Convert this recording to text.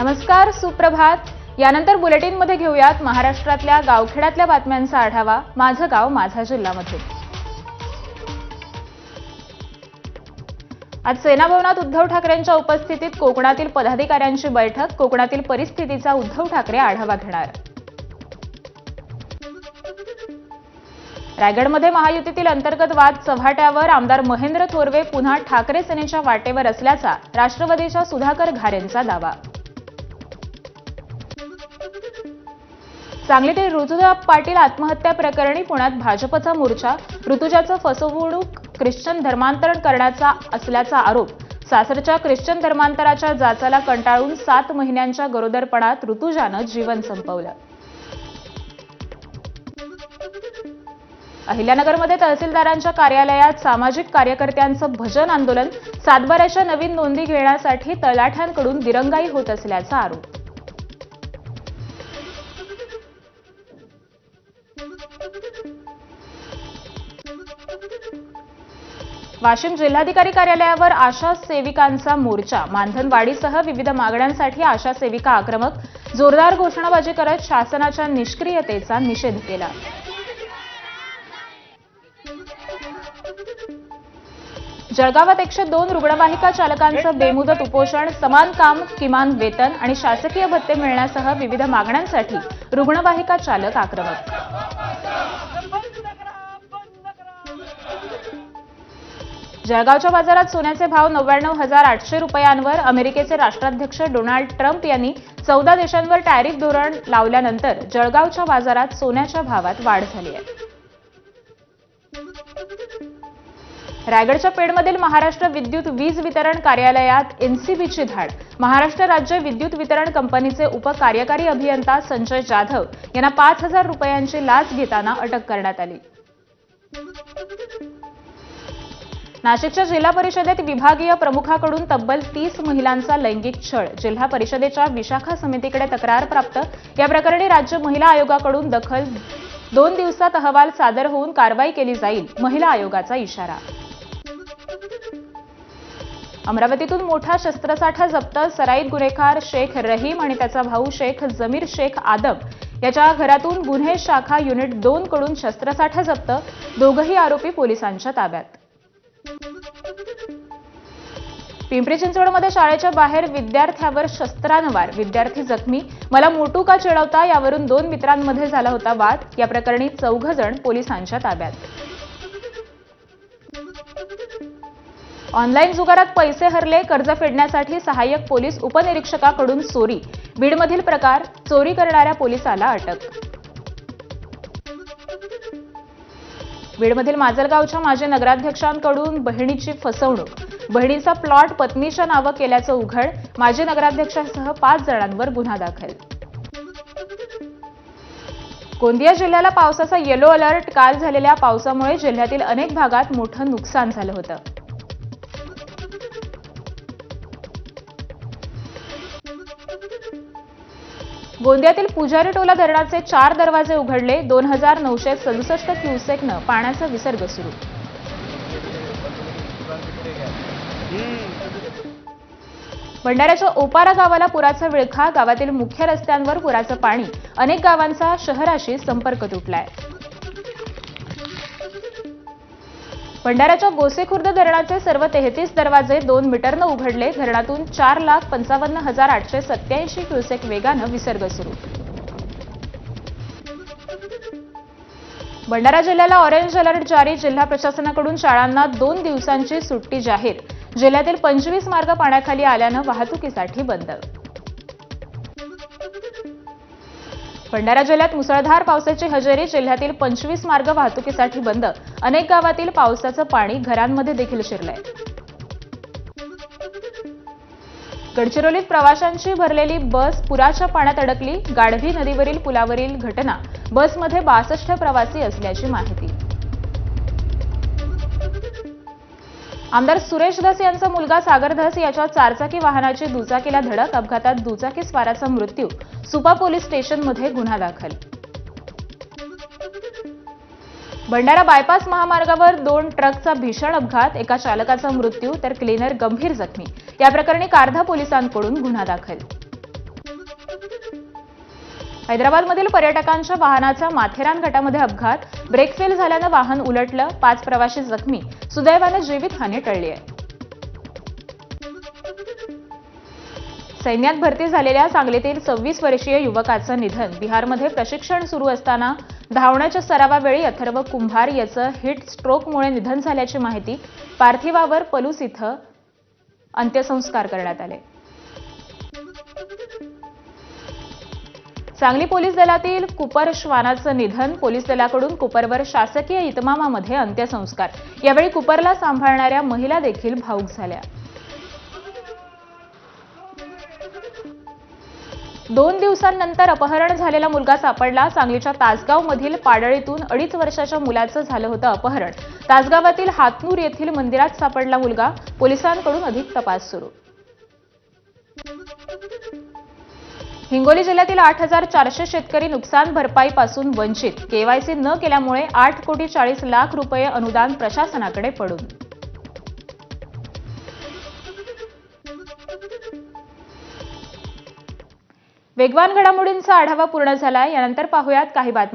नमस्कार सुप्रभात. यानंतर बुलेटिनमध्ये घेऊयात महाराष्ट्रातल्या गावखेड्यातल्या बातम्यांचा आढावा. माझं गाव माझा जिल्हामध्ये आज सेनाभवनात उद्धव ठाकरेंच्या उपस्थितीत कोकणातील पदाधिकाऱ्यांची बैठक. कोकणातील परिस्थितीचा उद्धव ठाकरे आढावा घेणार. रायगडमध्ये महायुतीतील अंतर्गत वाद चव्हाट्यावर आमदार महेंद्र थोरवे पुन्हा ठाकरे सेनेच्या वाटेवर असल्याचा राष्ट्रवादीच्या सुधाकर घारेंचा दावा. सांगलीतील ऋतुजा पाटील आत्महत्या प्रकरणी पुण्यात भाजपचा मोर्चा ऋतुजाचं फसवणूक ख्रिश्चन धर्मांतरण करण्याचा असल्याचा आरोप. सासरच्या ख्रिश्चन धर्मांतराच्या जाचाला कंटाळून सात महिन्यांच्या गरोदरपणात ऋतुजानं जीवन संपवलं. अहिल्यानगरमध्ये तहसीलदारांच्या कार्यालयात सामाजिक कार्यकर्त्यांचं भजन आंदोलन सातबाऱ्याच्या नवीन नोंदी घेण्यासाठी तलाठ्यांकडून दिरंगाई होत असल्याचा आरोप. वाशिम जिल्हाधिकारी कार्यालयावर आशा सेविकांचा मोर्चा. मानधनवाढीसह विविध मागण्यांसाठी आशा सेविका आक्रमक. जोरदार घोषणाबाजी करत शासनाच्या निष्क्रियतेचा निषेध केला. जळगावात एकशे दोन रुग्णवाहिका चालकांचं बेमुदत उपोषण. समान काम किमान वेतन आणि शासकीय भत्ते मिळण्यासह विविध मागण्यांसाठी रुग्णवाहिका चालक आक्रमक. जळगावच्या बाजारात सोन्याचे भाव नव्याण्णव हजार आठशे रुपयांवर अमेरिकेचे राष्ट्राध्यक्ष डोनाल्ड ट्रम्प यांनी चौदा देशांवर टॅरिफ धोरण लावल्यानंतर जळगावच्या बाजारात सोन्याच्या भावात वाढ झाली आहे. रायगडच्या पेडमधील महाराष्ट्र विद्युत वीज वितरण कार्यालयात एनसीबीची धाड. महाराष्ट्र राज्य विद्युत वितरण कंपनीचे उपकार्यकारी अभियंता संजय जाधव यांना पाच हजार रुपयांची लाच घेताना अटक करण्यात आली. नाशिकच्या जिल्हा परिषदेत विभागीय प्रमुखाकडून तब्बल तीस महिलांचा लैंगिक छळ. जिल्हा परिषदेच्या विशाखा समितीकडे तक्रार प्राप्त. या प्रकरणी राज्य महिला आयोगाकडून दखल दोन दिवसात अहवाल सादर होऊन कारवाई केली जाईल महिला आयोगाचा इशारा. अमरावतीतून मोठा शस्त्रसाठा जप्त सराईत गुन्हेगार शेख रहीम आणि त्याचा भाऊ शेख जमीर शेख आदम याच्या घरातून गुन्हे शाखा युनिट दोन कडून शस्त्रसाठा जप्त. दोघही आरोपी पोलिसांच्या ताब्यात. पिंपरी चिंचवडमध्ये शाळेच्या बाहेर विद्यार्थ्यावर शस्त्रानं वार विद्यार्थी जखमी. मला मोटू का चिडवता यावरून दोन मित्रांमध्ये झाला होता वाद. या प्रकरणी चौघ जण पोलिसांच्या ताब्यात. ऑनलाईन जुगारात पैसे हरले कर्ज फेडण्यासाठी सहाय्यक पोलीस उपनिरीक्षकाकडून चोरी. बीडमधील प्रकार चोरी करणाऱ्या पोलिसाला अटक. बीडमधील माजलगावच्या माजी नगराध्यक्षांकडून बहिणीची फसवणूक. बहिणीचा प्लॉट पत्नीच्या नावं केल्याचं उघड. माजी नगराध्यक्षासह पाच जणांवर गुन्हा दाखल. गोंदिया जिल्ह्याला पावसाचा येलो अलर्ट काल झालेल्या पावसामुळे जिल्ह्यातील अनेक भागात मोठं नुकसान झालं होतं. गोंदियातील पुजारी टोला धरणाचे चार दरवाजे उघडले. दोन हजार नऊशे सदुसष्ट क्युसेकनं पाण्याचा विसर्ग सुरू. भंडाऱ्याच्या ओपारा गावाला पुराचा विळखा गावातील मुख्य रस्त्यांवर पुराचं पाणी. अनेक गावांचा शहराशी संपर्क तुटलाय. भंडाऱ्याच्या गोसेखुर्द धरणाचे सर्व तेहतीस दरवाजे दोन मीटरनं उघडले. धरणातून चार लाख पंचावन्न हजार आठशे सत्याऐंशी क्युसेक वेगानं विसर्ग सुरू. भंडारा जिल्ह्याला ऑरेंज अलर्ट जारी. जिल्हा प्रशासनाकडून शाळांना दोन दिवसांची सुट्टी जाहीर. जिल्ह्यातील पंचवीस मार्ग पाण्याखाली आल्यानं वाहतुकीसाठी बंद. भंडारा जिल्ह्यात मुसळधार पावसाची हजेरी जिल्ह्यातील पंचवीस मार्ग वाहतुकीसाठी बंद. अनेक गावातील पावसाचं पाणी घरांमध्ये देखील शिरलंय. गडचिरोलीत प्रवाशांची भरलेली बस पुराच्या पाण्यात अडकली. गाढवी नदीवरील पुलावरील घटना. बसमध्ये बासष्ट प्रवासी असल्याची माहिती. आमदार सुरेश धस यांचा मुलगा सागर धस याच्या चारचाकी वाहनाची दुचाकीला धडक. अपघातात दुचाकी स्वाराचा मृत्यू. सुपा पोलीस स्टेशनमध्ये गुन्हा दाखल. भंडारा बायपास महामार्गावर दोन ट्रकचा भीषण अपघात. एका चालकाचा मृत्यू तर क्लीनर गंभीर जखमी. या प्रकरणी कारधा पोलिसांकडून गुन्हा दाखल. हैदराबादमधील पर्यटकांच्या वाहनाचा माथेरान घाटामध्ये अपघात ब्रेक फेल झाल्यानं वाहन उलटलं पाच प्रवाशी जखमी सुदैवानं जीवितहानी टळली आहे सैन्यात भरती झालेल्या सांगलीतील सव्वीस वर्षीय युवकाचं निधन बिहारमध्ये प्रशिक्षण सुरू असताना धावण्याच्या सरावावेळी अथर्व कुंभार याचं हिट स्ट्रोकमुळे निधन झाल्याची माहिती पार्थिवावर पलूस इथं अंत्यसंस्कार करण्यात आले. सांगली पोलीस दलातील कुपर श्वानाचं निधन पोलीस दलाकडून कुपरवर शासकीय इतमामामध्ये अंत्यसंस्कार. यावेळी कुपरला सांभाळणाऱ्या महिला देखील भाऊक झाल्या. दोन दिवसांनंतर अपहरण झालेला मुलगा सापडला. सांगलीच्या तासगावमधील पाडळीतून अडीच वर्षाच्या मुलाचं झालं होतं अपहरण. तासगावातील हातनूर येथील मंदिरात सापडला मुलगा. पोलिसांकडून अधिक तपास सुरू. हिंगोली जिल्ह्यातील आठ हजार चारशे शेतकरी नुकसान भरपाईपासून वंचित. केवायसी न केल्यामुळे आठ कोटी चाळीस लाख रुपये अनुदान प्रशासनाकडे पडून. वेगवान घडामोडींचा आढावा पूर्ण झाला यानंतर पाहूयात काही बातम्या